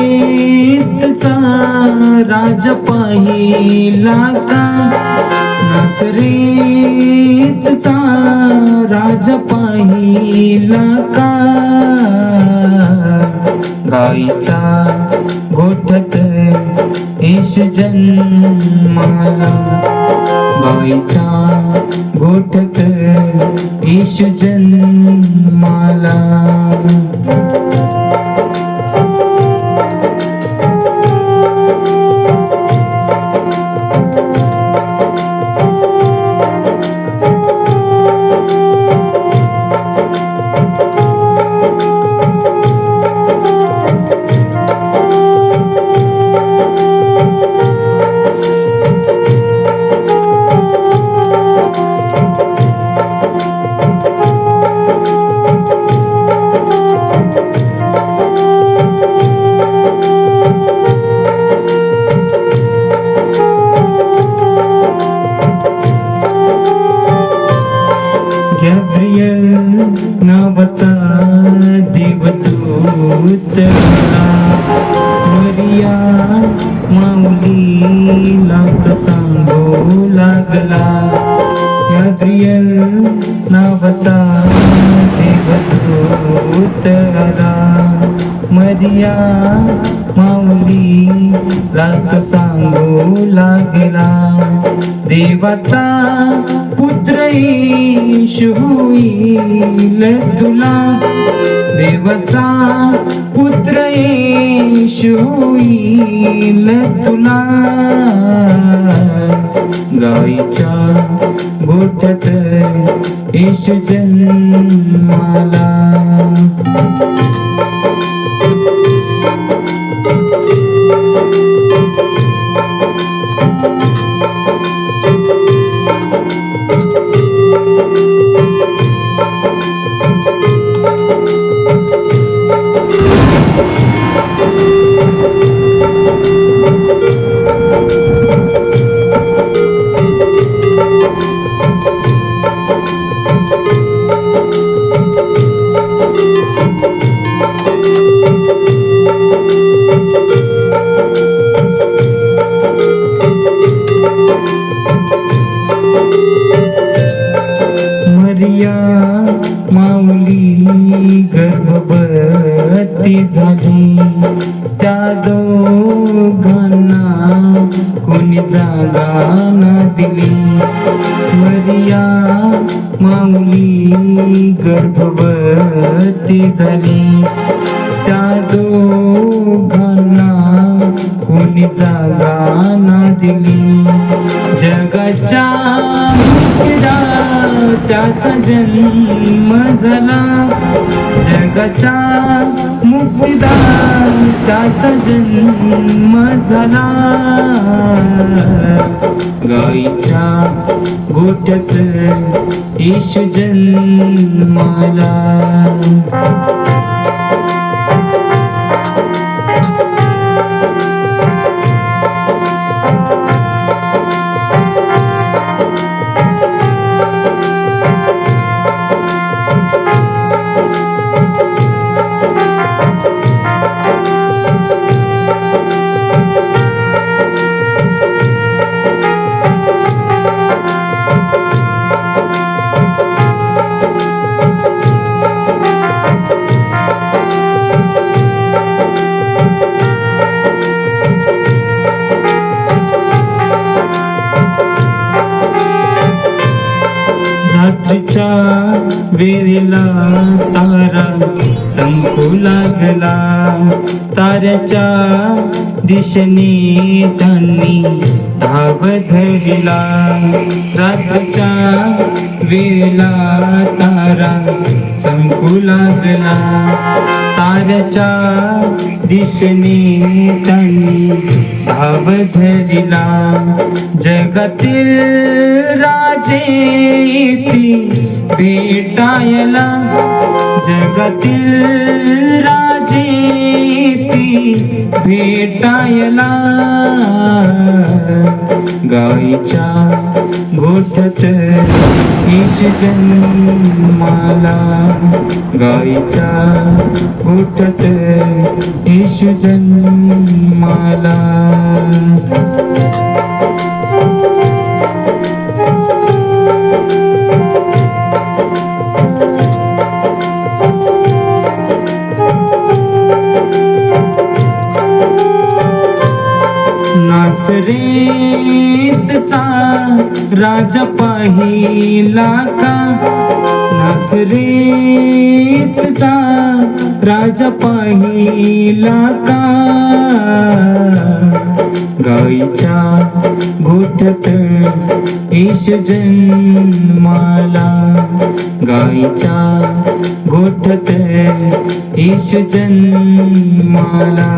नासरेतचा राजा पाहिला का नासरेतचा राज पाहिला का? गाईच्या गोठत येश जन्माला. गाईच्या गोठत येश जन्माला. गॅब्रियल नावाचा देवदूत मरिया माऊलीला तो सांगू लागला. गॅब्रियल नावाचा देवदूत मरिया मरिया माऊलीला तो सांगू लागला. देवाचा पुत्र येशू होईल तुला. देवाचा पुत्र येशू होईल तुला. गाईच्या गोठ्यात येशू जन्माला. गर्भवती झाली. त्या दोघांना कोणी जागा ना दिली? मरिया माऊली गर्भवती झाली. त्या दोघांना कोणी जागा ना दिली? जगाच्या त्याचा जन्म झाला. जगाच्या मुक्तिदार त्याचा जन्म झाला गाईच्या गोट्यात ईश जन्माला. रात्रीच्या वेळेला तारा संपू लागला. ताऱ्याच्या दिशेने त्यांनी धाव धरला. रात्रीच्या वेळेला तारा संपू लागला. ताऱ्याच्या दिशेने त्यांनी धाव धरिला. जगातील राजे ती भेटायला जगातील राजीती. पेटायला भेटायला गाईच्या गोठत ईश जन्माला. गाईच्या गोठत ईश जन्माला. नासरेतचा राजा पाहिला का? नासरेतचा राजा पाहिला का? गाईच्या गोठत ईश जन्माला. गाईच्या गोठत ईश जन्माला.